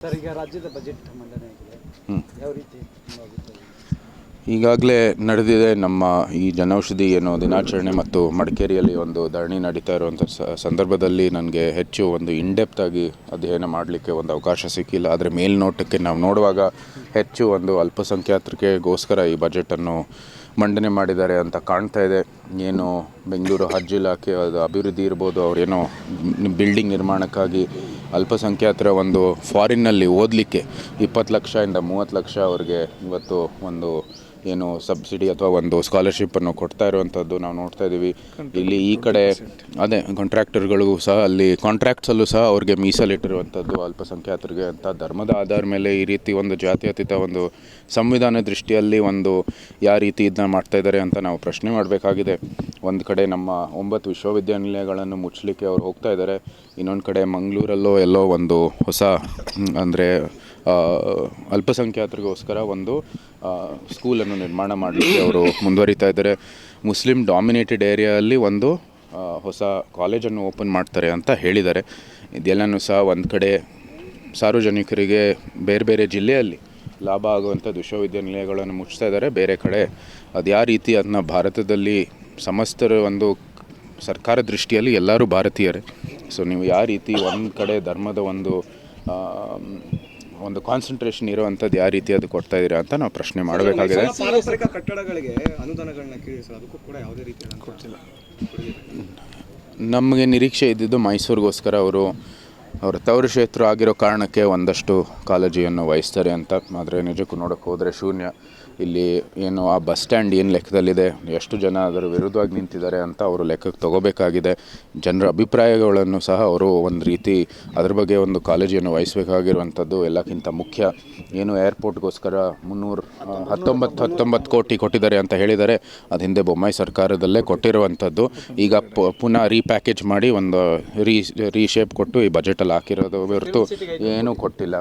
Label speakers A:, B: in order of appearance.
A: Sir ಈಗ ರಾಜ್ಯದ budget ಮಂಡನೆ ಆಗಿದೆ. ಯಾವ ರೀತಿ ಆಗುತ್ತೆ
B: ಈಗಾಗಲೇ ನಡೆದಿದೆ ನಮ್ಮ ಈ ಜನೌಷಧಿ ಏನು ದಿನಾಚರಣೆ ಮತ್ತು ಮಡಿಕೇರಿಯಲ್ಲಿ ಒಂದು ಧರಣಿ ನಡೀತಾ ಇರುವಂಥ ಸ- ಸಂದರ್ಭದಲ್ಲಿ ನನಗೆ ಹೆಚ್ಚು ಒಂದು ಇನ್ಡೆಪ್ತ್ ಆಗಿ ಅಧ್ಯಯನ ಮಾಡಲಿಕ್ಕೆ ಒಂದು ಅವಕಾಶ ಸಿಕ್ಕಿಲ್ಲ. ಆದರೆ ಮೇಲ್ನೋಟಕ್ಕೆ ನಾವು ನೋಡುವಾಗ ಹೆಚ್ಚು ಒಂದು ಅಲ್ಪಸಂಖ್ಯಾತರಿಗೆಗೋಸ್ಕರ ಈ ಬಜೆಟನ್ನು ಮಂಡನೆ ಮಾಡಿದ್ದಾರೆ ಅಂತ ಕಾಣ್ತಾ ಇದೆ. ಏನು ಬೆಂಗಳೂರು ಹಜ್ ಇಲಾಖೆ ಅದು ಅಭಿವೃದ್ಧಿ ಇರ್ಬೋದು ಅವರೇನೋ ಬಿಲ್ಡಿಂಗ್ ನಿರ್ಮಾಣಕ್ಕಾಗಿ ಅಲ್ಪಸಂಖ್ಯಾತರ ಒಂದು ಫಾರಿನ್ನಲ್ಲಿ ಓದಲಿಕ್ಕೆ ಇಪ್ಪತ್ತು ಲಕ್ಷದಿಂದ ಮೂವತ್ತು ಲಕ್ಷ ಅವ್ರಿಗೆ ಇವತ್ತು ಒಂದು ಏನು ಸಬ್ಸಿಡಿ ಅಥವಾ ಒಂದು ಸ್ಕಾಲರ್ಶಿಪ್ಪನ್ನು ಕೊಡ್ತಾ ಇರುವಂಥದ್ದು ನಾವು ನೋಡ್ತಾ ಇದ್ದೀವಿ. ಇಲ್ಲಿ ಈ ಕಡೆ ಅದೇ ಕಾಂಟ್ರಾಕ್ಟರ್ಗಳಿಗೂ ಸಹ ಅಲ್ಲಿ ಕಾಂಟ್ರಾಕ್ಟ್ಸಲ್ಲೂ ಸಹ ಅವ್ರಿಗೆ ಮೀಸಲಿಟ್ಟಿರುವಂಥದ್ದು ಅಲ್ಪಸಂಖ್ಯಾತರಿಗೆ ಅಂತ. ಧರ್ಮದ ಆಧಾರ ಮೇಲೆ ಈ ರೀತಿ ಒಂದು ಜಾತ್ಯತೀತ ಒಂದು ಸಂವಿಧಾನ ದೃಷ್ಟಿಯಲ್ಲಿ ಒಂದು ಯಾವ ರೀತಿ ಇದನ್ನ ಮಾಡ್ತಾ ಇದ್ದಾರೆ ಅಂತ ನಾವು ಪ್ರಶ್ನೆ ಮಾಡಬೇಕಾಗಿದೆ. ಒಂದು ಕಡೆ ನಮ್ಮ ಒಂಬತ್ತು ವಿಶ್ವವಿದ್ಯಾನಿಲಯಗಳನ್ನು ಮುಚ್ಚಲಿಕ್ಕೆ ಅವ್ರು ಹೋಗ್ತಾ ಇದ್ದಾರೆ. ಇನ್ನೊಂದು ಕಡೆ ಮಂಗಳೂರಲ್ಲೋ ಎಲ್ಲೋ ಒಂದು ಹೊಸ ಅಂದರೆ ಅಲ್ಪಸಂಖ್ಯಾತರಿಗೋಸ್ಕರ ಒಂದು ಸ್ಕೂಲನ್ನು ನಿರ್ಮಾಣ ಮಾಡಲಿಕ್ಕೆ ಅವರು ಮುಂದುವರಿತಾ ಇದ್ದಾರೆ. ಮುಸ್ಲಿಂ ಡಾಮಿನೇಟೆಡ್ ಏರಿಯಾದಲ್ಲಿ ಒಂದು ಹೊಸ ಕಾಲೇಜನ್ನು ಓಪನ್ ಮಾಡ್ತಾರೆ ಅಂತ ಹೇಳಿದ್ದಾರೆ. ಇದೆಲ್ಲನೂ ಸಹ ಒಂದು ಕಡೆ ಸಾರ್ವಜನಿಕರಿಗೆ ಬೇರೆ ಬೇರೆ ಜಿಲ್ಲೆಯಲ್ಲಿ ಲಾಭ ಆಗುವಂಥ ವಿಶ್ವವಿದ್ಯಾನಿಲಯಗಳನ್ನು ಮುಚ್ತಾ ಇದ್ದಾರೆ. ಬೇರೆ ಕಡೆ ಅದು ಯಾವ ರೀತಿ ಅದನ್ನ ಭಾರತದಲ್ಲಿ ಸಮಸ್ತರ ಒಂದು ಸರ್ಕಾರ ದೃಷ್ಟಿಯಲ್ಲಿ ಎಲ್ಲರೂ ಭಾರತೀಯರೇ. ಸೊ ನೀವು ಯಾವ ರೀತಿ ಒಂದು ಕಡೆ ಧರ್ಮದ ಒಂದು ಒಂದು ಕಾನ್ಸಂಟ್ರೇಷನ್ ಇರುವಂಥದ್ದು ಯಾವ ರೀತಿ ಅದು ಕೊಡ್ತಾ ಇದ್ದೀರಾ ಅಂತ ನಾವು ಪ್ರಶ್ನೆ ಮಾಡಬೇಕಾಗಿದೆ.
C: ಪಾರಂಪರಿಕ ಕಟ್ಟಡಗಳಿಗೆ ಅನುದಾನಗಳನ್ನ ಕೇಳಿ ಸರ್ ಅದಕ್ಕೂ ಕೂಡ ಯಾವುದೇ ರೀತಿ ಕೊಡ್ತಿಲ್ಲ.
B: ನಮಗೆ ನಿರೀಕ್ಷೆ ಇದ್ದಿದ್ದು ಮೈಸೂರಿಗೋಸ್ಕರ ಅವರು ಅವರ ತವರು ಕ್ಷೇತ್ರ ಆಗಿರೋ ಕಾರಣಕ್ಕೆ ಒಂದಷ್ಟು ಕಾಳಜಿಯನ್ನು ವಹಿಸ್ತಾರೆ ಅಂತ. ಆದರೆ ನಿಜಕ್ಕೂ ನೋಡೋಕ್ಕೆ ಹೋದರೆ ಶೂನ್ಯ. ಇಲ್ಲಿ ಏನು ಆ ಬಸ್ ಸ್ಟ್ಯಾಂಡ್ ಏನು ಲೆಕ್ಕದಲ್ಲಿದೆ? ಎಷ್ಟು ಜನ ಅದರ ವಿರುದ್ಧವಾಗಿ ನಿಂತಿದ್ದಾರೆ ಅಂತ ಅವರು ಲೆಕ್ಕಕ್ಕೆ ತಗೋಬೇಕಾಗಿದೆ. ಜನರ ಅಭಿಪ್ರಾಯಗಳನ್ನು ಸಹ ಅವರು ಒಂದು ರೀತಿ ಅದ್ರ ಬಗ್ಗೆ ಒಂದು ಕಾಳಜಿಯನ್ನು ವಹಿಸಬೇಕಾಗಿರುವಂಥದ್ದು ಎಲ್ಲಕ್ಕಿಂತ ಮುಖ್ಯ. ಏನು ಏರ್ಪೋರ್ಟ್ಗೋಸ್ಕರ ಮುನ್ನೂರು ಹತ್ತೊಂಬತ್ತು ಹತ್ತೊಂಬತ್ತು ಕೋಟಿ ಕೊಟ್ಟಿದ್ದಾರೆ ಅಂತ ಹೇಳಿದರೆ ಅದು ಹಿಂದೆ ಬೊಮ್ಮಾಯಿ ಸರ್ಕಾರದಲ್ಲೇ ಕೊಟ್ಟಿರುವಂಥದ್ದು. ಈಗ ಪುನಃ ರೀಪ್ಯಾಕೇಜ್ ಮಾಡಿ ಒಂದು ರೀ ರೀಶೇಪ್ ಕೊಟ್ಟು ಈ ಬಜೆಟಲ್ಲಿ ಹಾಕಿರೋದು ಹೊರತು ಏನೂ ಕೊಟ್ಟಿಲ್ಲ.